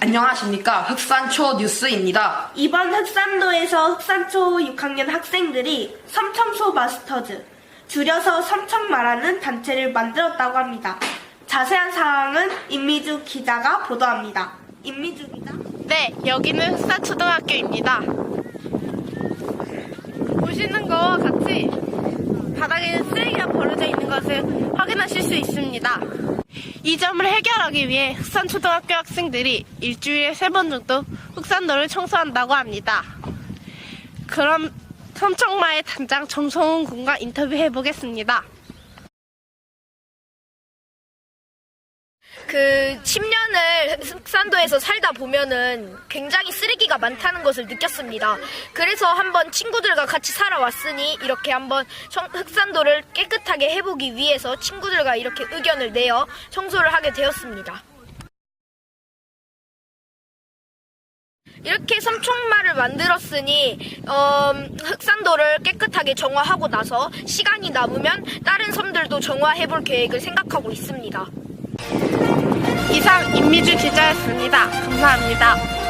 안녕하십니까. 흑산초 뉴스입니다. 이번 흑산도에서 흑산초 6학년 학생들이 섬청소 마스터즈, 줄여서 섬청마라는 단체를 만들었다고 합니다. 자세한 사항은 임미주 기자가 보도합니다. 임미주 기자. 네, 여기는 흑사초등학교입니다. 보시는 거와 같이 바닥에는 쓰레기가 버려져 있는 것을 확인하실 수 있습니다. 이 점을 해결하기 위해 흑산초등학교 학생들이 일주일에 세 번 정도 흑산도를 청소한다고 합니다. 그럼 섬청마의 단장 정성훈 군과 인터뷰해 보겠습니다. 그 10년을 흑산도에서 살다 보면은 굉장히 쓰레기가 많다는 것을 느꼈습니다. 그래서 한번 친구들과 같이 살아왔으니 이렇게 한번 청- 흑산도를 깨끗하게 해보기 위해서 친구들과 이렇게 의견을 내어 청소를 하게 되었습니다. 이렇게 섬총마를 만들었으니 어, 흑산도를 깨끗하게 정화하고 나서 시간이 남으면 다른 섬들도 정화해볼 계획을 생각하고 있습니다. 이상 임미주 기자였습니다. 감사합니다.